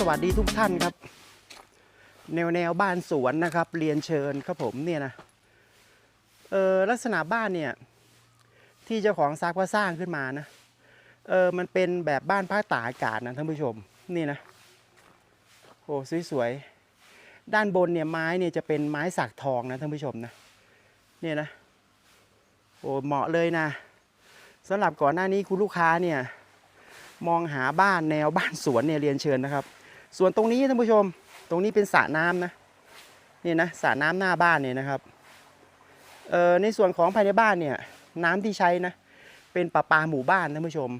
สวัสดีทุกท่านครับ แนวแนวบ้านสวนนะครับ เรียนเชิญครับผมเนี่ยนะเออลักษณะบ้านเนี่ย ที่เจ้าของซักว่าสร้างขึ้นมานะเออมันเป็นแบบบ้านภาคตากอากาศนะท่านผู้ชมนี่นะโอ้สวยๆด้านบนเนี่ยไม้เนี่ยจะเป็นไม้สักทองนะท่านผู้ชมนะเนี่ยนะโอ้เหมาะเลยนะสำหรับก่อนหน้านี้คุณลูกค้าเนี่ยมองหาบ้านแนวบ้านสวนเนี่ยเรียนเชิญนะครับ ส่วนตรงนี้ท่านผู้ชม ตรงนี้เป็นสระน้ำนะนี่นะสระน้ำหน้าบ้านเนี่ยนะครับเอ่อในส่วนของภายในบ้านเนี่ยน้ำที่ใช้นะเป็นประปาหมู่บ้านท่านผู้ชม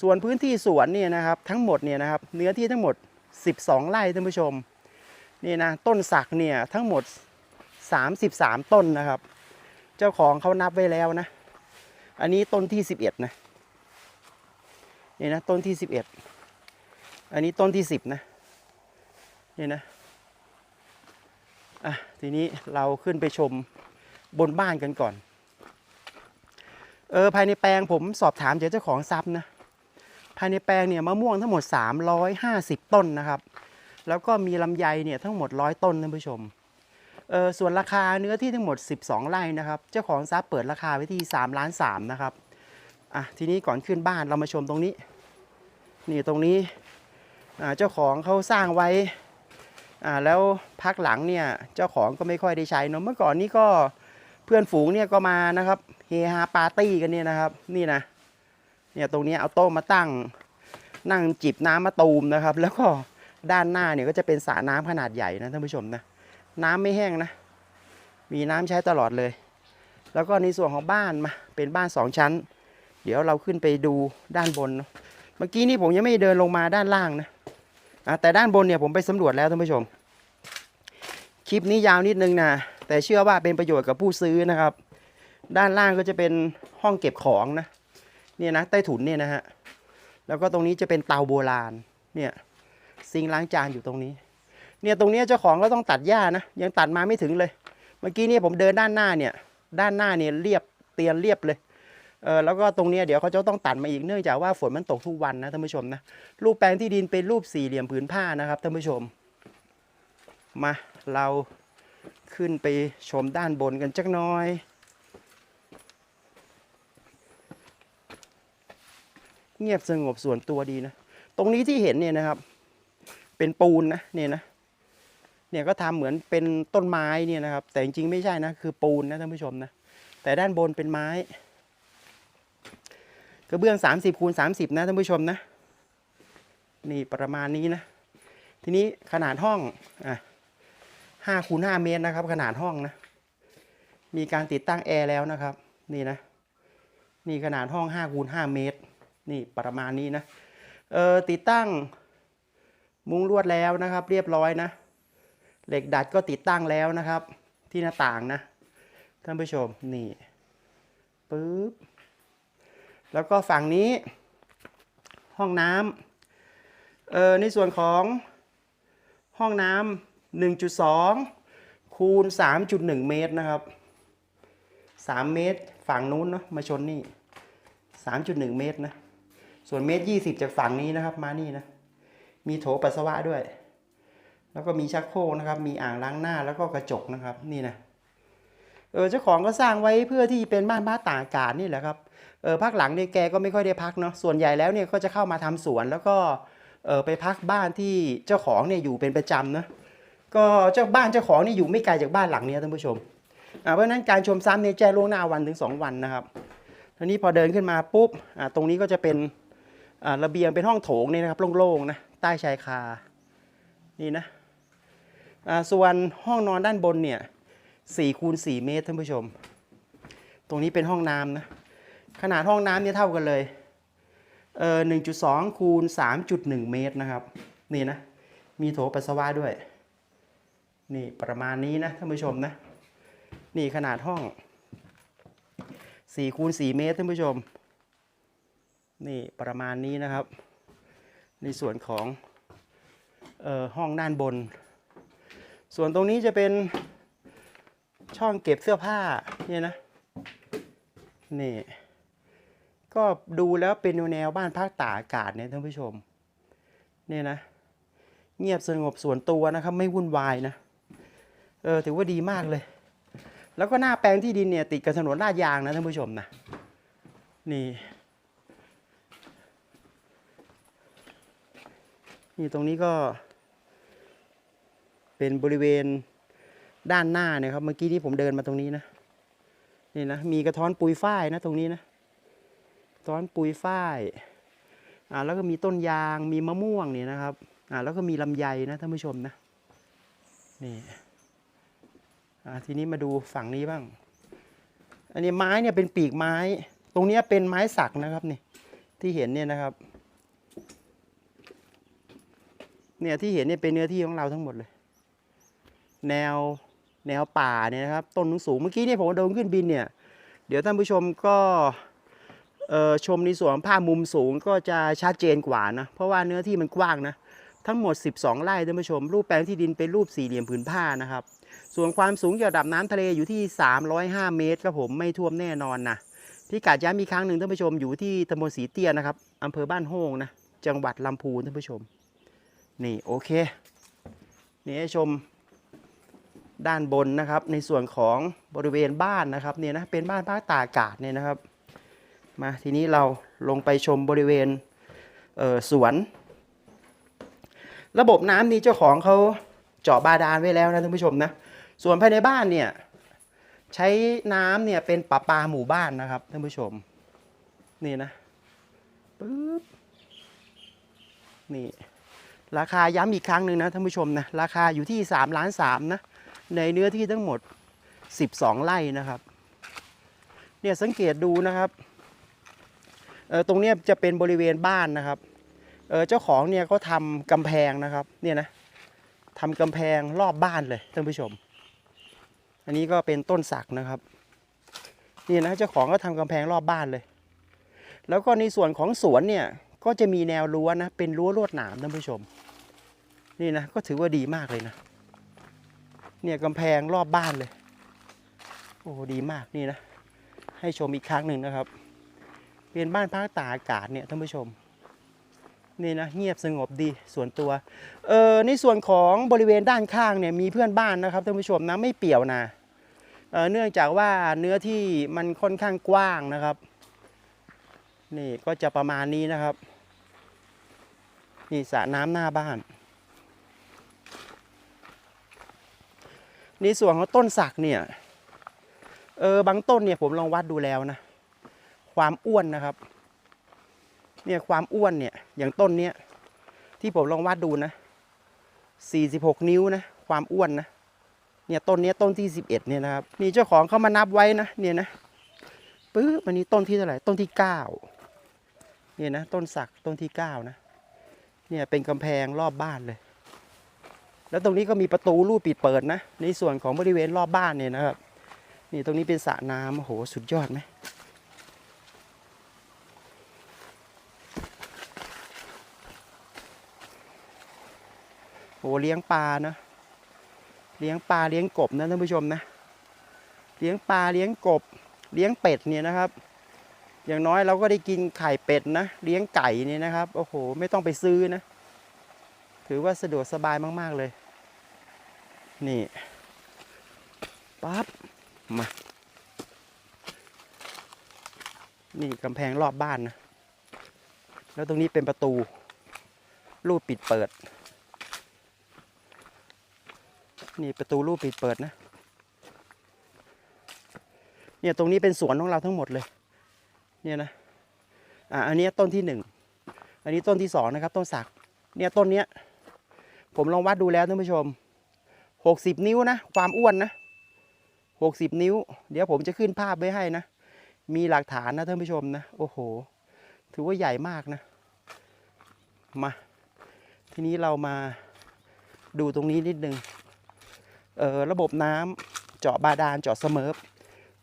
ส่วนพื้นที่สวนเนี่ยนะครับทั้งหมดเนี่ยนะครับเนื้อที่ทั้งหมด 12 ไร่ท่านผู้ชมนี่นะต้นสักเนี่ยทั้งหมด 33 ต้นนะครับ เจ้าของเขานับไว้แล้วนะ อันนี้ต้นที่ 11 นะนี่นะต้นที่สิบเอ็ดอันนี้ต้นที่สิบนะ นี่นะอะทีนี้เราขึ้นไปชมบนบ้านกันก่อน เออภายในแปลงผมสอบถามเจ้าของทรัพย์นะภายในแปลงเนี่ยมะม่วงทั้งหมด 350 ต้นนะครับ แล้วก็มีลำไยเนี่ยทั้งหมดร้อยต้นท่านผู้ชมเออส่วนราคาเนื้อที่ทั้งหมด 12 ไร่นะครับ เจ้าของทรัพย์เปิดราคาไว้ที่3ล้าน3นะครับอะทีนี้ก่อนขึ้นบ้านเรามาชมตรงนี้ นี่ตรงนี้อ่าเจ้าของเขาสร้างไว้ อ่าแล้วพักหลังเนี่ยเจ้าของก็ไม่ค่อยได้ใช้เนอะเมื่อก่อนนี้ก็เพื่อนฝูงเนี่ยก็มานะครับเฮฮาปาร์ตี้กันเนี่ยนะครับ นี่นะเนี่ยตรงนี้เอาโต๊ะมาตั้งนั่งจิบน้ำมะตูมนะครับ แล้วก็ด้านหน้าเนี่ยก็จะเป็นสระน้ำขนาดใหญ่นะท่านผู้ชมนะน้ำไม่แห้งนะ มีน้ำใช้ตลอดเลย แล้วก็ในส่วนของบ้านมาเป็นบ้านสองชั้น เดี๋ยวเราขึ้นไปดูด้านบนเนอะเมื่อกี้นี่ผมยังไม่เดินลงมาด้านล่างนะอะ แต่ด้านบนเนี่ยผมไปสำรวจแล้วท่านผู้ชม คลิปนี้ยาวนิดนึงนะ แต่เชื่อว่าเป็นประโยชน์กับผู้ซื้อนะครับ ด้านล่างก็จะเป็นห้องเก็บของนะ เนี่ยนะใต้ถุนเนี่ยนะฮะ แล้วก็ตรงนี้จะเป็นเตาโบราณ เนี่ยซิงล้างจานอยู่ตรงนี้ เนี่ยตรงเนี้ยเจ้าของก็ต้องตัดหญ้านะ ยังตัดมาไม่ถึงเลย เมื่อกี้เนี่ยผมเดินด้านหน้าเนี่ย ด้านหน้าเนี่ยเรียบเตียนเรียบเลย เออแล้วก็ตรงนี้เดี๋ยวเขาจะต้องตัดมาอีกเนื่องจากว่าฝนมันตกทุกวันนะท่านผู้ชมนะรูปแปลงที่ดินเป็นรูปสี่เหลี่ยมผืนผ้านะครับท่านผู้ชม มาเราขึ้นไปชมด้านบนกันจักน้อยเงียบสงบส่วนตัวดีนะ ตรงนี้ที่เห็นเนี่ยนะครับ เป็นปูนนะเนี่ยนะ เนี่ยก็ทำเหมือนเป็นต้นไม้เนี่ยนะครับ แต่จริงๆไม่ใช่นะ คือปูนนะท่านผู้ชมนะ แต่ด้านบนเป็นไม้ กระเบื้อง 30คูณ30 นะท่านผู้ชมนะ นี่ประมาณนี้นะ ทีนี้ขนาดห้องอะ5คูณ5เมตรนะครับ ขนาดห้องนะ มีการติดตั้งแอร์แล้วนะครับ นี่นะ นี่ขนาดห้อง5คูณ5เมตร นี่ประมาณนี้นะเออติดตั้งมุ้งลวดแล้วนะครับ เรียบร้อยนะ เหล็กดัดก็ติดตั้งแล้วนะครับ ที่หน้าต่างนะ ท่านผู้ชมนี่ปึ๊บ แล้วก็ฝั่งนี้ห้องน้ำเออในส่วนของห้องน้ำ1.2 คูณ 3.1 เมตรนะครับ 3 เมตรฝั่งนู้นเนาะมาชนนี่ 3.1 เมตรนะ ส่วนเมตร 20 จากฝั่งนี้นะครับมานี่นะ มีโถปัสสาวะด้วย แล้วก็มีชักโครกนะครับ มีอ่างล้างหน้าแล้วก็กระจกนะครับนี่นะ เออเจ้าของก็สร้างไว้เพื่อที่เป็นบ้านบ้าตากอากาศนี่แหละครับเออพักหลังเนี่ยแกก็ไม่ค่อยได้พักเนาะส่วนใหญ่แล้วเนี่ยก็จะเข้ามาทำสวนแล้วก็เออไปพักบ้านที่เจ้าของเนี่ยอยู่เป็นประจำนะก็เจ้าบ้านเจ้าของนี่อยู่ไม่ไกลจากบ้านหลังนี้ท่านผู้ชมอ่าเพราะฉะนั้นการชมซ้ำเนี่ยแจ้งล่วงหน้าวันถึงสองวันนะครับทีนี้พอเดินขึ้นมาปุ๊บอ่าตรงนี้ก็จะเป็นอ่าระเบียงเป็นห้องโถงนี่นะครับโล่งๆนะใต้ชายคานี่นะอ่าส่วนห้องนอนด้านบนเนี่ย สี่คูณสี่เมตรท่านผู้ชม ตรงนี้เป็นห้องน้ำนะ ขนาดห้องน้ำเนี่ยเท่ากันเลยเออหนึ่งจุดสองคูณสามจุดหนึ่งเมตรนะครับ นี่นะ มีโถปัสสาวะด้วย นี่ประมาณนี้นะท่านผู้ชมนะ นี่ขนาดห้องสี่คูณสี่เมตรท่านผู้ชม นี่ประมาณนี้นะครับ ในส่วนของเอ่อห้องด้านบน ส่วนตรงนี้จะเป็น ช่องเก็บเสื้อผ้าเนี่ยนะนี่ก็ดูแล้วเป็นแนวบ้านภาคตากอากาศเนี่ยท่านผู้ชมเนี่ยนะ เงียบสงบส่วนตัวนะครับ ไม่วุ่นวายนะเออถือว่าดีมากเลย แล้วก็หน้าแปลงที่ดินเนี่ยติดกับถนนลาดยางนะท่านผู้ชมนะนี่นี่ตรงนี้ก็เป็นบริเวณ ด้านหน้าเนี่ยครับเมื่อกี้ที่ผมเดินมาตรงนี้นะนี่นะมีกระท้อนปุยฝ้ายนะตรงนี้นะกระท้อนปุยฝ้ายอ่าแล้วก็มีต้นยางมีมะม่วงเนี่ยนะครับอ่าแล้วก็มีลำไยนะท่านผู้ชมนะนี่อ่าทีนี้มาดูฝั่งนี้บ้าง อันนี้ไม้เนี่ยเป็นปีกไม้ ตรงนี้เป็นไม้สักนะครับนี่ที่เห็นเนี่ยนะครับเนี่ยที่เห็นเนี่ยเป็นเนื้อที่ของเราทั้งหมดเลย แนว แนวป่าเนี่ยนะครับต้นสูงเมื่อกี้เนี่ยผมเดินขึ้นบินเนี่ยเดี๋ยวท่านผู้ชมก็ชมในส่วนภาพมุมสูงก็จะชัดเจนกว่านะ เพราะว่าเนื้อที่มันกว้างนะ ทั้งหมด 12 ไร่ท่านผู้ชม รูปแปลงที่ดินเป็นรูปสี่เหลี่ยมผืนผ้านะครับ ส่วนความสูงจากระดับน้ำทะเลอยู่ที่ 305 เมตรครับผมไม่ท่วมแน่นอนนะพิกัดย้ำอีกครั้งหนึ่งท่านผู้ชมอยู่ที่ตำบลสีเตี้ยนะครับอำเภอบ้านโฮงนะจังหวัดลำพูนท่านผู้ชม นี่โอเค นี่ให้ชม ด้านบนนะครับ ในส่วนของบริเวณบ้านนะครับเนี่ยนะเป็นบ้านพักตากอากาศเนี่ยนะครับ มาทีนี้เราลงไปชมบริเวณเสวน ระบบน้ำนี่เจ้าของเขาเจาะบาดาลไว้แล้วนะท่านผู้ชมนะส่วนภายในบ้านเนี่ยใช้น้ำเนี่ยเป็นประปาหมู่บ้านนะครับท่านผู้ชม นี่นะปึ๊บนี่ราคาย้ำอีกครั้งหนึ่งนะท่านผู้ชมนะราคาอยู่ที่3ล้าน3นะ ในเนื้อที่ทั้งหมด 12 ไร่นะครับ เนี่ยสังเกตดูนะครับเออตรงเนี้ยจะเป็นบริเวณบ้านนะครับเออเจ้าของเนี่ยก็ทำกำแพงนะครับ เนี่ยนะทำกำแพงรอบบ้านเลยท่านผู้ชม อันนี้ก็เป็นต้นสักนะครับ นี่นะเจ้าของก็ทำกำแพงรอบบ้านเลย แล้วก็ในส่วนของสวนเนี่ยก็จะมีแนวรั้วนะเป็นรั้วลวดหนามท่านผู้ชม นี่นะก็ถือว่าดีมากเลยนะ เนี่ยกำแพงรอบบ้านเลย โอ้ดีมากนี่นะ ให้ชมอีกครั้งหนึ่งนะครับ เป็นบ้านพักตากอากาศเนี่ยท่านผู้ชม นี่นะเงียบสงบดีส่วนตัวเออในส่วนของบริเวณด้านข้างเนี่ยมีเพื่อนบ้านนะครับท่านผู้ชมนะไม่เปี่ยวนะเเนื่องจากว่าเนื้อที่มันค่อนข้างกว้างนะครับ นี่ก็จะประมาณนี้นะครับ นี่สระน้ำหน้าบ้าน ในส่วนของต้นสักเนี่ย เออบางต้นเนี่ยผมลองวัดดูแล้วนะ ความอ้วนนะครับ เนี่ยความอ้วนเนี่ย อย่างต้นเนี้ยที่ผมลองวัดดูนะ46นิ้วนะ ความอ้วนนะ เนี่ยต้นเนี้ยต้นที่11เอ็ดเนี่ยนะครับนี่เจ้าของเขามานับไว้นะ เนี่ยนะปึ๊บอันนี้ต้นที่เท่าไหร่ ต้นที่9เนี่ยนะ ต้นสักต้นที่9นะ เนี่ยเป็นกำแพงรอบบ้านเลย แล้วตรงนี้ก็มีประตูรูดปิดเปิดนะ ในส่วนของบริเวณรอบบ้านเนี่ยนะครับ นี่ตรงนี้เป็นสระน้ำโอ้โหสุดยอดไหมโอ้เลี้ยงปลานะเลี้ยงปลาเลี้ยงกบนะท่านผู้ชมนะ เลี้ยงปลาเลี้ยงกบ เลี้ยงเป็ดเนี่ยนะครับ อย่างน้อยเราก็ได้กินไข่เป็ดนะ เลี้ยงไก่เนี่ยนะครับ โอ้โห ไม่ต้องไปซื้อนะ ถือว่าสะดวกสบายมาก ๆ เลย นี่ปั๊บมา นี่กำแพงรอบบ้านนะ แล้วตรงนี้เป็นประตู รูดปิดเปิด นี่ประตูรูดปิดเปิดนะ เนี่ยตรงนี้เป็นสวนของเราทั้งหมดเลย เนี่ยนะ อ่าอันนี้ต้นที่หนึ่ง อันนี้ต้นที่สองนะครับ ต้นสัก เนี่ยต้นเนี้ย ผมลองวัดดูแล้วท่านผู้ชม หกสิบนิ้วนะ ความอ้วนนะหกสิบนิ้ว เดี๋ยวผมจะขึ้นภาพไว้ให้นะ มีหลักฐานนะท่านผู้ชมนะ โอ้โห ถือว่าใหญ่มากนะ มา ทีนี้เรามาดูตรงนี้นิดนึง เออระบบน้ำเจาะบาดาลเจาะเสมอ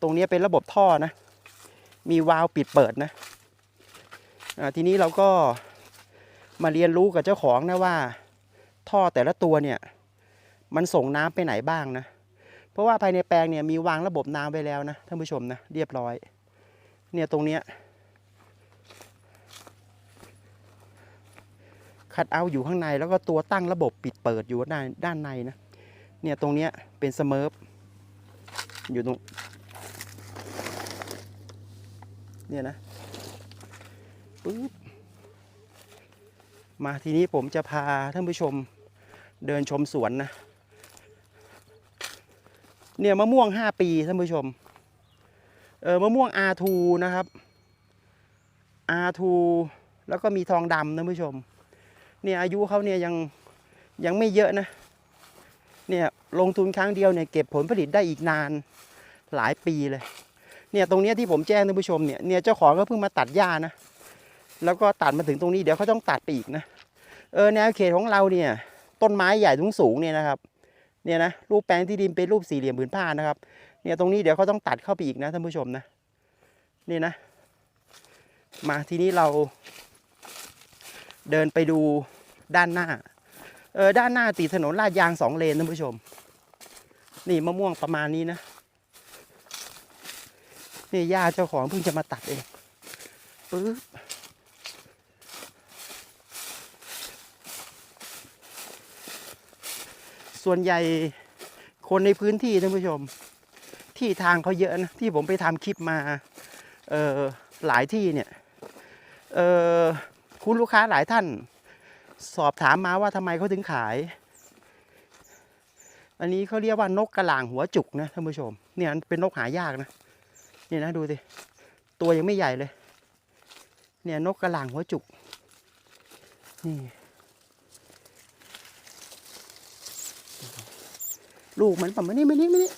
ตรงนี้เป็นระบบท่อนะ มีวาล์วปิดเปิดนะทีนี้เราก็มาเรียนรู้กับเจ้าของนะว่า ท่อแต่ละตัวเนี่ย มันส่งน้ำไปไหนบ้างนะ เพราะว่าภายในแปลงเนี่ยมีวางระบบน้ำไว้แล้วนะท่านผู้ชมนะเรียบร้อย เนี่ยตรงเนี้ยขคัดเอาอยู่ข้างในแล้วก็ตัวตั้งระบบปิดเปิดอยู่ด้านด้านในนะ เนี่ยตรงเนี้ยเป็นสเมิร์ฟอยู่ตรง เนี่ยนะปึ๊บมาทีนี้ผมจะพาท่านผู้ชมเดินชมสวนนะ เนี่ยมะม่วง5ปีท่านผู้ชม เออมะม่วง R2 นะครับ R2 แล้วก็มีทองดำท่านผู้ชม เนี่ยอายุเขาเนี่ยยังยังไม่เยอะนะ เนี่ยลงทุนครั้งเดียวเนี่ยเก็บผลผลิตได้อีกนานหลายปีเลย เนี่ยตรงเนี้ยที่ผมแจ้งท่านผู้ชมเนี่ยเนี่ยเจ้าของก็เพิ่งมาตัดหญ้านะ แล้วก็ตัดมาถึงตรงนี้เดี๋ยวเขาต้องตัดไปอีกนะ เออแนวเขตของเราเนี่ยต้นไม้ใหญ่สูงสูงเนี่ยนะครับ เนี่ยนะรูปแปลงที่ดินเป็นรูปสี่เหลี่ยมผืนผ้านะครับเนี่ยตรงนี้เดี๋ยวเขาต้องตัดเข้าไปอีกนะท่านผู้ชมนะนี่นะ มาทีนี้เราเดินไปดูด้านหน้าเออด้านหน้าติดถนนลาดยางสองเลนท่านผู้ชม นี่มะม่วงประมาณนี้นะนี่ย่าเจ้าของเพิ่งจะมาตัดเองปึ๊บ ส่วนใหญ่คนในพื้นที่ท่านผู้ชม ที่ทางเขาเยอะนะ ที่ผมไปทำคลิปมาเออหลายที่เนี่ยเออคุณลูกค้าหลายท่าน สอบถามมาว่าทำไมเขาถึงขาย อันนี้เขาเรียกว่านกกระหล่างหัวจุกนะท่านผู้ชม เนี่ยมันเป็นนกหายากนะนี่นะดูสิตัวยังไม่ใหญ่เลย เนี่ยนกกระหล่างหัวจุกนี่ ลูกมันประมานี้ไม่นี้ไม่นี้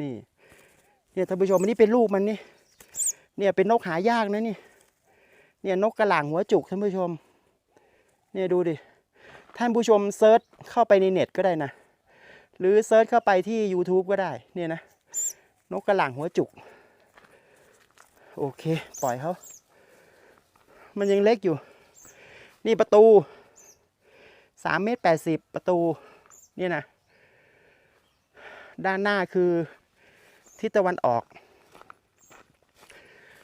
นี่เนี่ยท่านผู้ชมอันนี้เป็นลูกมันนี่เนี่ยเป็นนกหายากนะนี่ เนี่ยนกกระหล่างหัวจุกท่านผู้ชม เนี่ยดูดิท่านผู้ชมเซิร์ชเข้าไปในเน็ตก็ได้นะ หรือเซิร์ชเข้าไปที่ YouTube ก็ได้ เนี่ยนะ นกกระหล่างหัวจุก โอเค ปล่อยเขามันยังเล็กอยู่ นี่ประตูสามเมตรแปดสิบประตู เนี่ยนะ ด้านหน้าคือทิศตะวันออก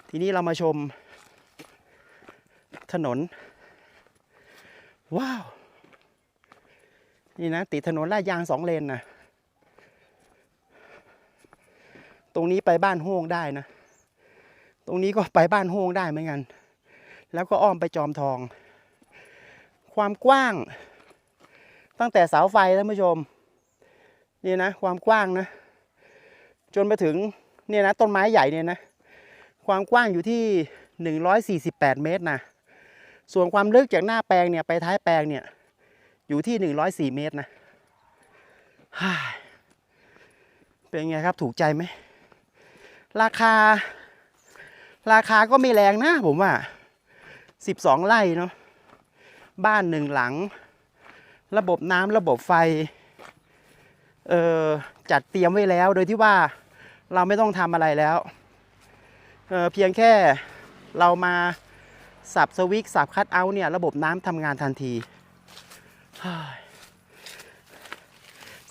ทีนี้เรามาชมถนน ว้าว นี่นะติดถนนลาดยางสองเลนนะตรงนี้ไปบ้านโฮงได้นะ ตรงนี้ก็ไปบ้านโฮงได้เหมือนกัน แล้วก็อ้อมไปจอมทอง ความกว้าง ตั้งแต่เสาไฟท่านผู้ชม นี่นะ ความกว้างนะ จนไปถึงเนี่ยนะต้นไม้ใหญ่เนี่ยนะ ความกว้างอยู่ที่ 148 เมตรนะ ส่วนความลึกจากหน้าแปลงเนี่ยไปท้ายแปลงเนี่ย อยู่ที่ 104 เมตรนะเป็นไงครับถูกใจไหม ราคา ราคาก็ไม่แรงนะผมว่า 12 ไร่เนาะบ้านหนึ่งหลัง ระบบน้ำระบบไฟ เออจัดเตรียมไว้แล้วโดยที่ว่าเราไม่ต้องทำอะไรแล้วเออเพียงแค่เรามาสับสวิตช์สับคัตเอาเนี่ย ระบบน้ำทำงานทันที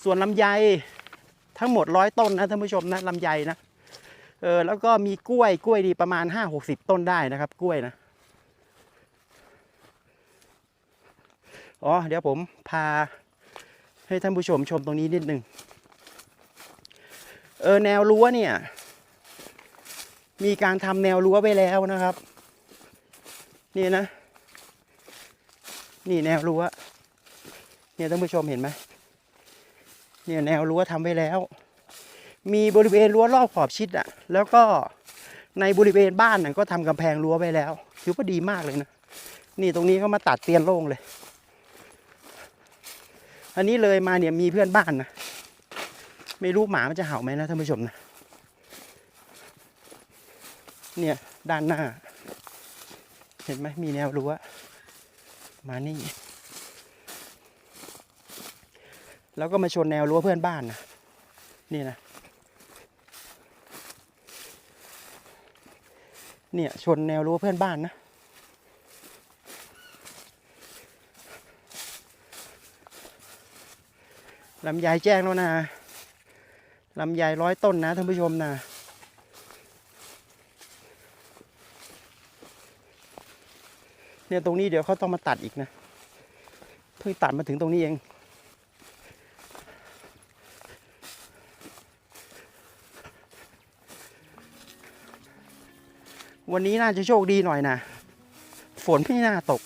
ส่วนลำไยทั้งหมดร้อยต้นนะท่านผู้ชมนะลำไยนะเออแล้วก็มีกล้วยกล้วยดีประมาณห้าหกสิบต้นได้นะครับ กล้วยนะอ๋อเดี๋ยวผมพาให้ท่านผู้ชมชมตรงนี้นิดนึงเออแนวรั้วเนี่ย มีการทำแนวรั้วไว้แล้วนะครับ นี่นะ นี่แนวรั้ว เนี่ยท่านผู้ชมเห็นไหมเนี่ยแนวรั้วทำไว้แล้ว มีบริเวณรั้วรอบขอบชิดอะแล้วก็ในบริเวณบ้านน่ะก็ทำกำแพงรั้วไว้แล้วถือว่าดีมากเลยนะ นี่ตรงนี้เขามาตัดเตียนโล่งเลย อันนี้เลยมาเนี่ยมีเพื่อนบ้านนะไม่รู้หมามันจะเห่าไหมนะท่านผู้ชมนะ เนี่ยด้านหน้า เห็นไหมมีแนวรั้วมานี่ แล้วก็มาชนแนวรั้วเพื่อนบ้านนะนี่นะเนี่ยชนแนวรั้วเพื่อนบ้านนะลำไยแจ้งแล้วนะลำไยร้อยต้นนะท่านผู้ชมนะเนี่ยตรงนี้เดี๋ยวเขาต้องมาตัดอีกนะ เพิ่งตัดมาถึงตรงนี้เอง วันนี้น่าจะโชคดีหน่อยนะ ฝนไม่น่าตก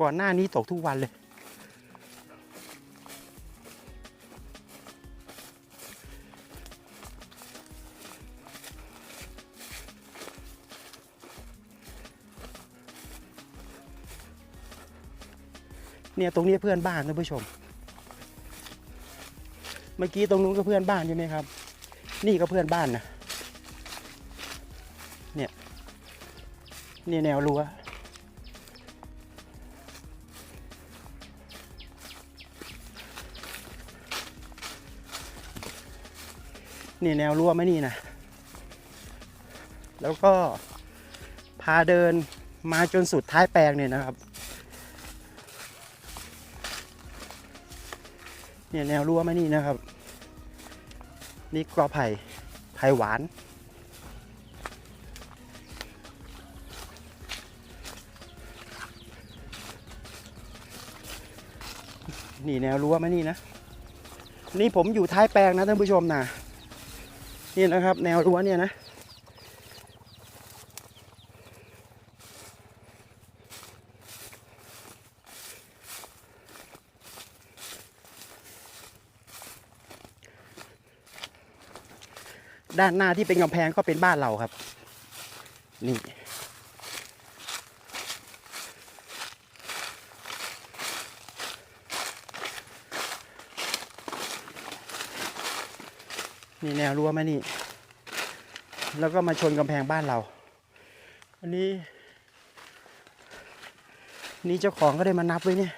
ก่อนหน้านี้ตกทุกวันเลย เนี่ยตรงนี้เพื่อนบ้านท่านผู้ชม เมื่อกี้ตรงนู้นก็เพื่อนบ้านใช่ไหมครับ นี่ก็เพื่อนบ้านนะ นี่แนวรั้วนี่แนวรั้วไหมนี่นะ แล้วก็พาเดินมาจนสุดท้ายแปลงเนี่ยนะครับ เนี่ยแนวรั้วไหมนี่นะครับ นี่กรอไผ่ไผ่หวาน นี่แนวรั้วไหมนี่นะ นี่ผมอยู่ท้ายแปลงนะท่านผู้ชมนะนี่นะครับ แนวรั้วเนี่ยนะ ด้านหน้าที่เป็นกำแพงก็เป็นบ้านเราครับ นี่ นี่แนวรั้วไหมนี่ แล้วก็มาชนกำแพงบ้านเราอันนี้ นี่เจ้าของก็ได้มานับไว้เนี่ย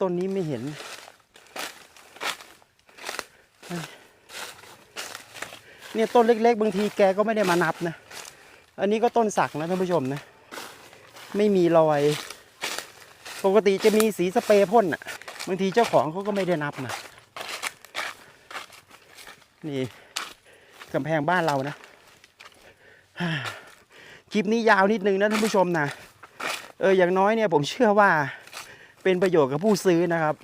ต้นนี้ไม่เห็น เนี่ยต้นเล็กๆ บางทีแกก็ไม่ได้มานับนะ อันนี้ก็ต้นสักนะท่านผู้ชมนะ ไม่มีรอย ปกติจะมีสีสเปรย์พ่นอะ บางทีเจ้าของเขาก็ไม่ได้นับนะนี่กำแพงบ้านเรานะคลิปนี้ยาวนิดนึงนะท่านผู้ชมนะเอออย่างน้อยเนี่ยผมเชื่อว่าเป็นประโยชน์กับผู้ซื้อนะครับ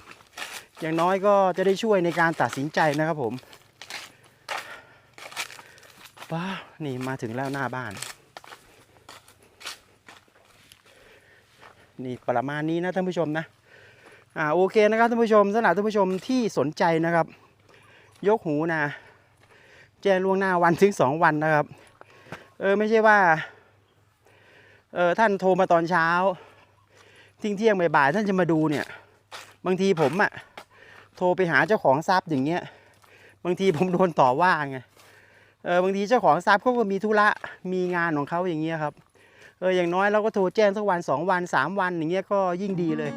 อย่างน้อยก็จะได้ช่วยในการตัดสินใจนะครับผมว้าวนี่มาถึงแล้วหน้าบ้าน นี่ประมาณนี้นะท่านผู้ชมนะ อ่าโอเคนะครับท่านผู้ชมสำหรับท่านผู้ชมที่สนใจนะครับ ยกหูนะแจ้งล่วงหน้าวันถึงสองวันนะครับ เออไม่ใช่ว่า เออท่านโทรมาตอนเช้าทิ้งเที่ยงบ่ายๆท่านจะมาดูเนี่ย บางทีผมอะโทรไปหาเจ้าของทรัพย์อย่างเงี้ย บางทีผมโดนต่อว่าไงเออบางทีเจ้าของทรัพย์เขาก็มีธุระมีงานของเขาอย่างเงี้ยครับเอออย่างน้อยเราก็โทรแจ้งสักวันสองวันสามวันอย่างเงี้ยก็ยิ่งดีเลย